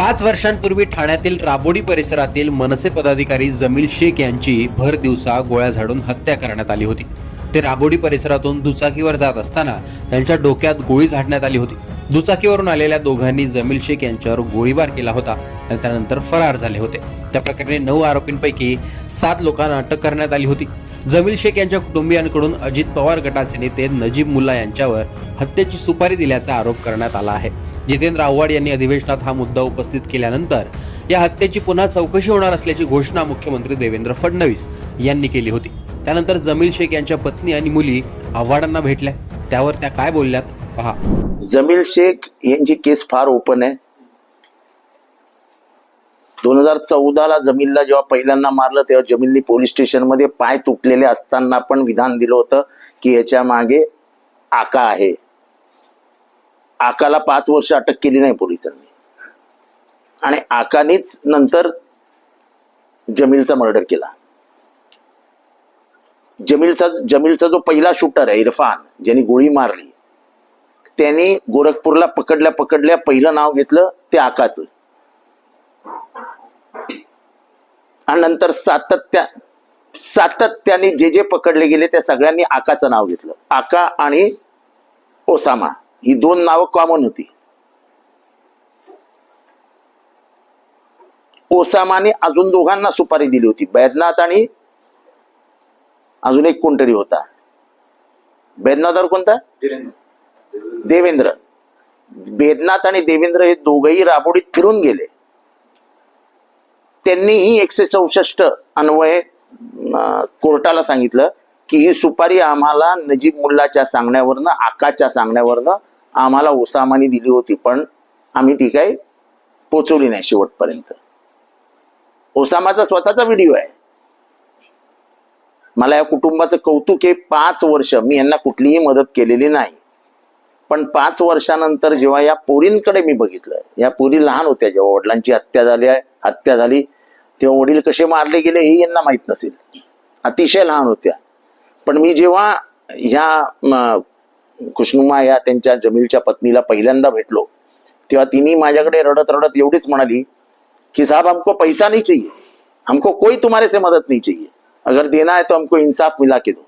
पाच वर्षांपूर्वी ठाण्यातील राबोडी परिसरातील मनसे पदाधिकारी जमील शेख यांची भर दिवसा गोळ्या झाडून हत्या करण्यात आली होती. ते राबोडी परिसरातून दुचाकीवर जात असताना त्यांच्या डोक्यात गोळी झाडण्यात आली होती. दुचाकीवरून आलेल्या दोघांनी जमील शेख यांच्यावर गोळीबार केला होता आणि त्यानंतर फरार झाले होते. त्या प्रकरणी नऊ आरोपींपैकी सात लोकांना अटक करण्यात आली होती. जमील शेख यांच्या कुटुंबियांकडून अजित पवार गटाचे नेते नजीब मुल्ला यांच्यावर हत्येची सुपारी दिल्याचा आरोप करण्यात आला आहे. जितेंद्र आव्हाड यांनी अधिवेशनात हा मुद्दा उपस्थित केल्यानंतर या हत्येची पुन्हा चौकशी होणार असल्याची घोषणा मुख्यमंत्री देवेंद्र फडणवीस यांनी केली होती. त्यानंतर जमील शेख यांच्या पत्नी आणि मुली आव्हाडांना भेटल्या. त्यावर त्या काय बोलल्यात? पहा. जमील शेख यांची केस फार ओपन आहे. दोन हजार चौदाला जमीलला जेव्हा पहिल्यांदा मारलं तेव्हा जमीलनी पोलीस स्टेशनमध्ये पाय तुटलेले असताना पण विधान दिलं होतं की याच्या मागे आका आहे. आकाला पाच वर्ष अटक केली नाही पोलिसांनी. आणि आकानीच नंतर जमीलचा मर्डर केला. जमीलचा जमीलचा जो पहिला शूटर आहे इरफान ज्यांनी गोळी मारली त्यांनी गोरखपूरला पकडल्या पकडल्या पहिलं नाव घेतलं ते आकाचं. आणि नंतर सातत्या सातत्याने जे जे पकडले गेले त्या सगळ्यांनी आकाचं नाव घेतलं. आका आणि ओसामा. ही दोन नावं कॉमन होती. ओसामाने अजून दोघांना सुपारी दिली होती. बैद्यनाथ आणि अजून एक कोणतरी होता. बैद्यनाथवर कोणता? देवेंद्र. बेदनाथ आणि देवेंद्र हे दोघही राबोडीत फिरून गेले. त्यांनीही एकशे चौसष्ट अन्वये कोर्टाला सांगितलं की ही सुपारी आम्हाला नजीब मुल्लाच्या सांगण्यावरनं आकाच्या सांगण्यावरनं आम्हाला ओसामाने दिली होती पण आम्ही ती काही पोचवली नाही शेवटपर्यंत. ओसामाचा स्वतःचा व्हिडिओ आहे. मला या कुटुंबाचं कौतुक आहे पाच वर्ष मी यांना कुठलीही मदत केलेली नाही. पण पाच वर्षानंतर जेव्हा या पोरींकडे मी बघितलं या पोरी लहान होत्या जेव्हा वडिलांची हत्या झाली हत्या झाली तेव्हा वडील कसे मारले गेले हे यांना माहीत नसेल. अतिशय लहान होत्या. पण मी जेव्हा ह्या खुशनुमा या त्यांच्या जमीलच्या पत्नीला पहिल्यांदा भेटलो. तेव्हा तिने माझ्याकडे रडत रडत एवढीच म्हणाली कि साहब हमको पैसा नहीं चाहिए. हमको कोई तुम्हारे से मदद नहीं चाहिए. अगर देना है तो हमको इन्साफ मिला के दो.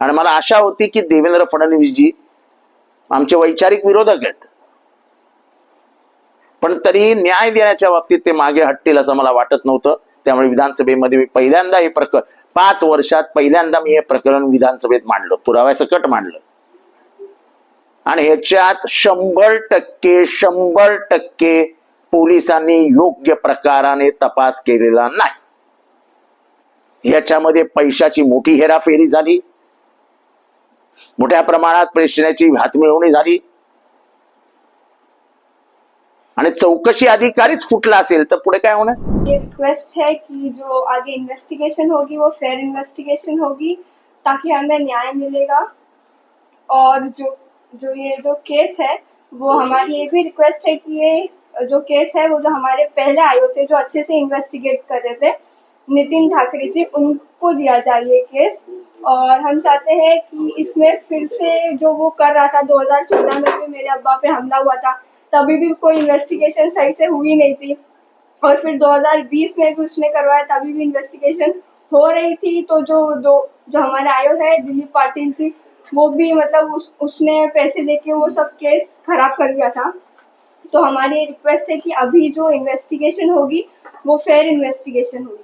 आणि मला आशा होती की देवेंद्र फडणवीस जी आमचे वैचारिक विरोधक आहेत. पण तरी न्याय देण्याच्या बाबतीत ते मागे हटतील असं मला वाटत नव्हतं. त्यामुळे विधानसभेमध्ये मी पहिल्यांदा हे प्रकरण पाच वर्षात पहिल्यांदा मी हे प्रकरण विधानसभेत मांडलं पुराव्यासकट मांडलं. आणि ह्याच्यात शंभर टक्के शंभर टक्के पोलिसांनी योग्य प्रकाराने तपास केलेला नाही. ह्याच्यामध्ये पैशाची मोठी हेराफेरी झाली. मोठ्या प्रमाणात प्रेषणाची हातमिळवणी झाली. आणि चौकशी अधिकारीच फुटला असेल तर पुढे काय होणार? रिक्वेस्ट है कि जो आगे इन्वेस्टिगेशन होगी वो फेयर इन्वेस्टिगेशन होगी ताकि हमें न्याय मिलेगा। और जो जो ये जो केस है, वो हमारी ये भी रिक्वेस्ट है कि ये, जो केस है, वो जो हमारे पहले आए थे, जो अच्छे से इन्वेस्टिगेट कर रहे थे, नितिन ठाकरे जी, उनको दिया जाए ये केस और हम चाहते हैं कि इसमें फिर से जो वो कर रहा था 2014 में भी मेरे अब्बा पे हमला हुआ था, तभी भी कोई इन्वेस्टिगेशन सही से हुई नहीं थी। और फिर 2020 में भी उसने करवाया, तभी भी इन्वेस्टिगेशन हो रही थी। तो जो, दो, जो हमारे आयोग है, दिलीप पाटिल जी वो भी मतलब उस उसने पैसे लेके वो सब केस खराब कर दिया था। तो हमारी रिक्वेस्ट है कि अभी जो इन्वेस्टिगेशन होगी वो फेयर इन्वेस्टिगेशन होगी।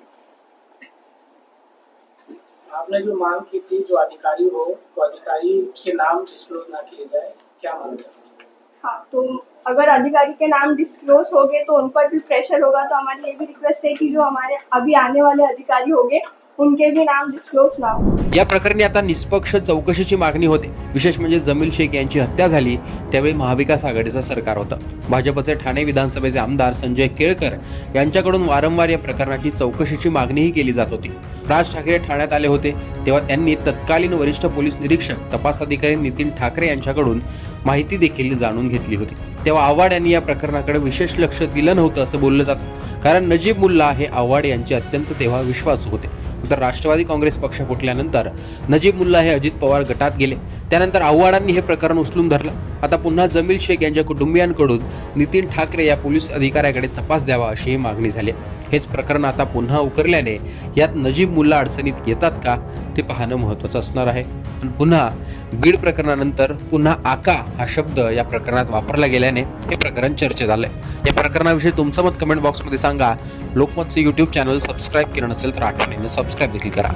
आपने जो मांग की थी जो अधिकारी हो तो अधिकारी के नाम डिस्क्लोज ना किए जाए क्या मांग हाँ? तो अगर अधिकारी के नाम डिस्क्लोज हो गए तो उन पर भी प्रेशर होगा। तो हमारी ये भी रिक्वेस्ट है कि जो हमारे अभी आने वाले अधिकारी होंगे उनके भी नाम डिस्क्लोज ना हो. या प्रकरणी आता निष्पक्ष चौकशीची मागणी होते. विशेष म्हणजे जमील शेख यांची हत्या झाली त्यावेळी महाविकास आघाडीचं सरकार होतं. भाजपचे ठाणे विधानसभेचे आमदार संजय केळकर यांच्याकडून वारंवार या प्रकरणाची चौकशीची मागणीही केली जात होती. राज ठाकरे ठाण्यात आले होते तेव्हा त्यांनी तत्कालीन वरिष्ठ पोलीस निरीक्षक तपास अधिकारी नितीन ठाकरे यांच्याकडून माहिती देखील जाणून घेतली होती. तेव्हा आव्हाड यांनी या प्रकरणाकडे विशेष लक्ष दिलं नव्हतं असं बोललं जातं. कारण नजीब मुल्ला हे आव्हाड यांचे अत्यंत तेव्हा विश्वासू होते. तर राष्ट्रवादी काँग्रेस पक्ष फुटल्यानंतर नजीब मुल्ला हे अजित पवार गटात गेले. त्यानंतर आव्हाडांनी हे प्रकरण उचलून धरलं. आता पुन्हा जमील शेख यांच्या कुटुंबियांकडून नितीन ठाकरे या पोलीस अधिकाऱ्याकडे तपास द्यावा अशी मागणी झाली हेच प्रकरण आता पुन्हा उकरल्याने यात नजीब मुल्ला अडचणीत येतात का ते पाहणं महत्त्वाचं असणार आहे. पण पुन्हा बीड प्रकरणानंतर पुन्हा आका हा शब्द या प्रकरणात वापरला गेल्याने हे प्रकरण चर्चेत आलंय. या प्रकरणाविषयी तुमचं मत कमेंट बॉक्समध्ये सांगा. लोकमतचं यूट्यूब चॅनल सबस्क्राईब केलं नसेल तर आठवणीने सबस्क्राईब देखील करा.